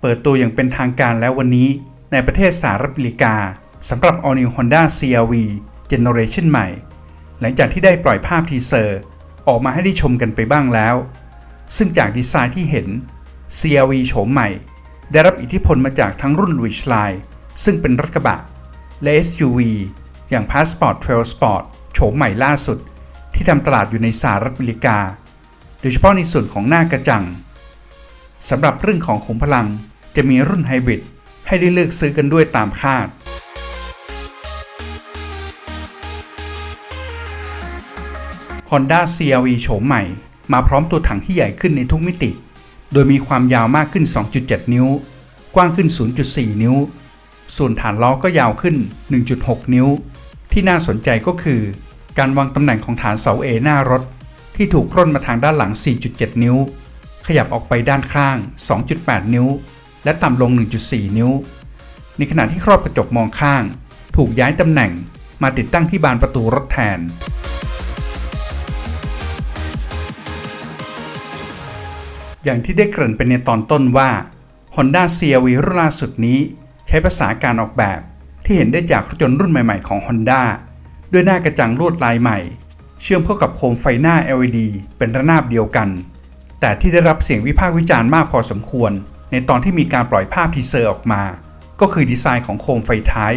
เปิดตัวอย่างเป็นทางการแล้ววันนี้ในประเทศสหรัฐอเมริกาสำหรับ All New Honda CR-V Generation ใหม่ หลังจากที่ได้ปล่อยภาพทีเซอร์ ออกมาให้ได้ชมกันไปบ้างแล้ว ซึ่งจากดีไซน์ที่เห็น CR-V โฉมใหม่ ได้รับอิทธิพลมาจากทั้งรุ่น Ridge Line ซึ่งเป็นรถกระบะ และ SUV อย่าง Passport Trail Sport โฉมใหม่ล่าสุด ที่ทำตลาดอยู่ในสหรัฐอเมริกา โดยเฉพาะในส่วนของหน้ากระจัง สำหรับเรื่องของขุมพลังจะมีรุ่นไฮบริดให้ได้เลือกซื้อกันด้วยตามคาด Honda CR-V โฉมใหม่ มาพร้อมตัวถังที่ใหญ่ขึ้นในทุกมิติ โดยมีความยาวมากขึ้น 2.7 นิ้ว กว้างขึ้น 0.4 นิ้ว ส่วนฐานล้อก็ยาวขึ้น 1.6 นิ้ว ที่น่าสนใจก็คือ การวางตำแหน่งของฐานเสา A หน้ารถ ที่ถูกร่นมาทางด้านหลัง 4.7 นิ้ว ขยับออกไปด้านข้าง 2.8 นิ้ว และต่ำลง 1.4 นิ้ว ในขณะที่ครอบกระจกมองข้าง ถูกย้ายตำแหน่งมาติดตั้งที่บานประตูรถแทน อย่างที่ได้เกริ่นไปในตอนต้นว่า Honda CR-V รุ่นล่าสุดนี้ใช้ภาษาการออกแบบที่เห็นได้จากรถยนต์รุ่นใหม่ ๆ ของ Honda ด้วยหน้ากระจังลวดลายใหม่ เชื่อมเข้ากับโคมไฟหน้า LED เป็นระนาบเดียวกัน แต่ที่ได้รับเสียงวิพากษ์วิจารณ์มากพอสมควร ในตอนที่มีการปล่อยภาพทีเซอร์ออกมา ก็คือดีไซน์ของโคมไฟท้าย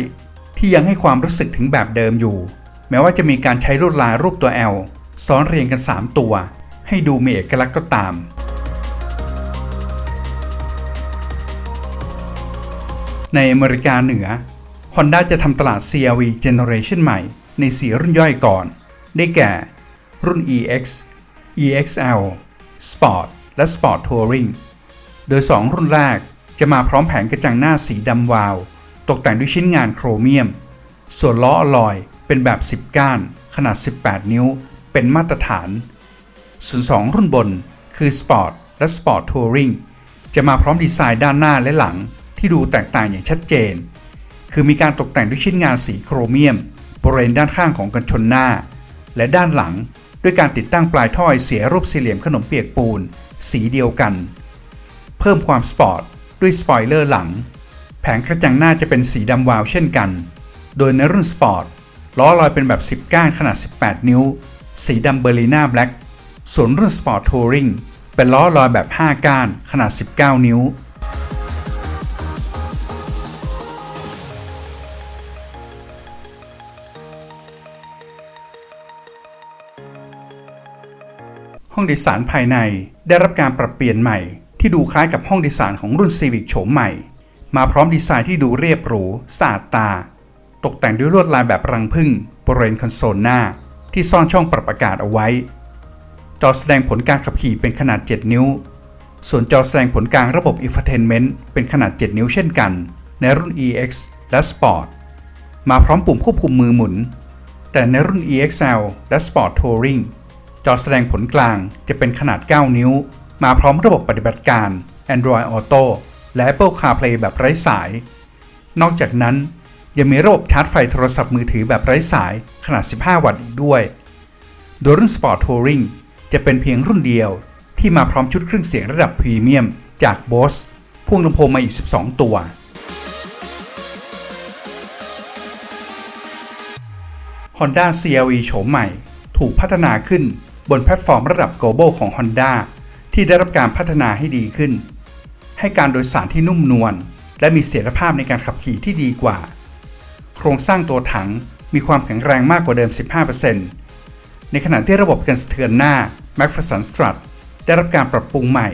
ที่ยังให้ความรู้สึกถึงแบบเดิมอยู่ แม้ว่าจะมีการใช้ลวดลายรูปตัว L ซ้อนเรียงกัน 3 ตัว ให้ดูมีเอกลักษณ์ก็ตาม ในอเมริกาเหนือ Honda จะทำตลาด CR-V Generation ใหม่ ใน4รุ่นย่อยก่อน ได้แก่ รุ่น EX EXL Sport และ Sport Touring โดย 2 รุ่นแรกจะมาพร้อมแผงกระจังหน้าสีดำวาว ตกแต่งด้วยชิ้นงานโครเมียม ส่วนล้ออลอยเป็นแบบ 10 ก้าน ขนาด 18 นิ้ว เป็นมาตรฐาน ส่วน2รุ่นบนคือ Sport และ Sport Touring จะมาพร้อมดีไซน์ด้านหน้าและหลังที่ดูแตกต่างอย่างชัดเจน คือมีการตกแต่งด้วยชิ้นงานสีโครเมียมบริเวณด้านข้างของกันชนหน้า และด้านหลัง ด้วยการติดตั้งปลายท่อไอเสียรูปสี่เหลี่ยมขนมเปียกปูน สีเดียวกัน เพิ่มความสปอร์ตด้วยสปอยเลอร์หลัง แผงกระจังหน้าจะเป็นสีดำวาวเช่นกัน โดยในรุ่นสปอร์ตล้อลอยเป็นแบบ 10 ก้านขนาด 18 นิ้ว สีดำเบอร์ลีนาแบล็กส่วนรุ่นสปอร์ตทัวริงเป็นล้อลอยแบบ 5 ก้านขนาด 19 นิ้ว ห้องโดยสารภายในได้รับการปรับเปลี่ยนใหม่ ที่ดูคล้ายกับห้องโดยสารของรุ่น Civic โฉมใหม่ มาพร้อมดีไซน์ที่ดูเรียบหรูสะอาดตา ตกแต่งด้วยลวดลายแบบรังผึ้งบริเวณคอนโซลหน้า ที่ซ่อนช่องปรับอากาศเอาไว้ จอแสดงผลการขับขี่เป็นขนาด 7 นิ้ว ส่วนจอแสดงผลกลางระบบ Infotainment เป็นขนาด 7 นิ้วเช่นกัน ในรุ่น EX และ Sport มาพร้อมปุ่มควบคุมมือหมุน แต่ในรุ่น EXL และ Sport Touring จอแสดงผลกลางจะเป็นขนาด 9 นิ้ว มาพร้อมระบบปฏิบัติการ Android Auto และ Apple CarPlay แบบไร้สาย นอกจากนั้น ยังมีระบบชาร์จไฟโทรศัพท์มือถือแบบไร้สายขนาด 15 วัตต์อีกด้วย โดยรุ่น Sport Touring จะเป็นเพียงรุ่นเดียว ที่มาพร้อมชุดเครื่องเสียงระดับพรีเมียม จาก Bose พ่วงลำโพงมาอีก 12 ตัว Honda CR-V โฉมใหม่ ถูกพัฒนาขึ้น บนแพลตฟอร์มระดับ global ของ Honda ที่ได้รับการพัฒนาให้ดีขึ้น ให้การโดยสารที่นุ่มนวลและมีเสถียรภาพในการขับขี่ที่ดีกว่า โครงสร้างตัวถังมีความแข็งแรงมากกว่าเดิม 15%ในขณะที่ระบบกันสะเทือนหน้า McPherson Strut ได้รับการปรับปรุงใหม่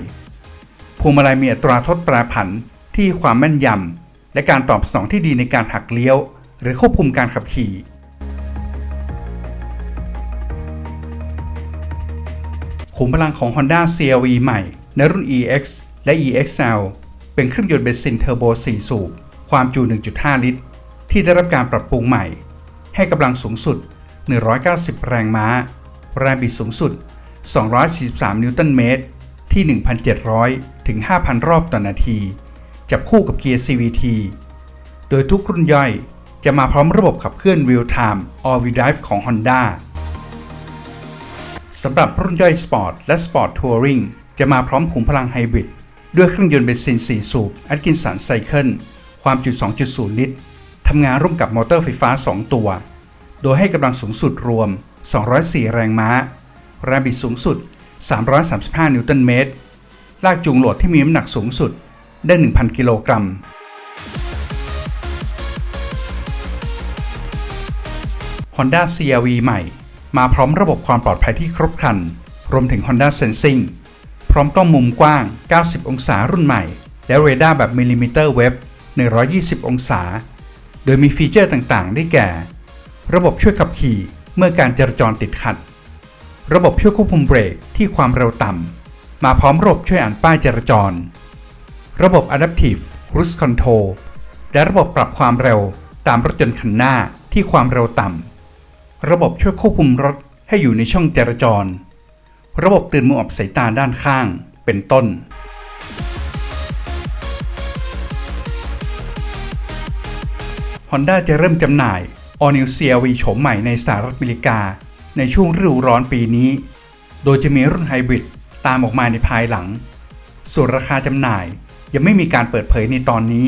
พวงมาลัยมีอัตราทดแปรผันที่ความแม่นยำและการตอบสนองที่ดีในการหักเลี้ยว หรือควบคุมการขับขี่ ขุมพลังของ Honda CR-V ใหม่ในรุ่น EX และ EXL เป็นเครื่องยนต์เบนซินเทอร์โบ 4 สูบ ความจุ 1.5 ลิตร ที่ได้รับการปรับปรุงใหม่ ให้กำลังสูงสุด 190 แรงม้า แรงบิดสูงสุด 243 นิวตันเมตร ที่ 1,700 ถึง 5,000 รอบต่อนาที จับคู่กับเกียร์ CVT โดยทุกรุ่นย่อยจะมาพร้อมระบบขับเคลื่อน Real Time All Wheel Drive ของ Honda สำหรับรุ่นย่อย Sport และ Sport Touring จะมาพร้อมขุมพลังไฮบริดด้วยเครื่องยนต์เบนซิน 4 สูบ Atkinson Cycle ความจุ 2.0 ลิตร ทำงานร่วมกับมอเตอร์ไฟฟ้า 2 ตัว โดยให้กำลังสูงสุดรวม 204 แรงม้า แรงบิดสูงสุด 335 นิวตันเมตร ลากจูงโหลดที่มีน้ำหนักสูงสุดได้ 1,000 กิโลกรัม Honda CR-V ใหม่ มาพร้อมระบบความปลอดภัยที่ครบครัน รวมถึง Honda Sensing พร้อมกล้องมุมกว้าง 90 องศารุ่นใหม่ และเรดาร์แบบมิลลิมิเตอร์เวฟ 120 องศา โดยมีฟีเจอร์ต่างๆ ได้แก่ ระบบช่วยขับขี่เมื่อการจราจรติดขัด ระบบช่วยควบคุมเบรกที่ความเร็วต่ำ มาพร้อมระบบช่วยอ่านป้ายจราจร ระบบ Adaptive Cruise Control และระบบปรับความเร็วตามรถยนต์คันหน้าที่ความเร็วต่ำ ระบบช่วยควบคุมรถให้อยู่ในช่องจราจร ระบบเตือนมุมอับสายตาด้านข้าง เป็นต้น Honda จะเริ่มจำหน่าย All New CR-V โฉมใหม่ในสหรัฐอเมริกา ในช่วงฤดูร้อนปีนี้ โดยจะมีรุ่นไฮบริดตามออกมาในภายหลัง ส่วนราคาจำหน่ายยังไม่มีการเปิดเผยในตอนนี้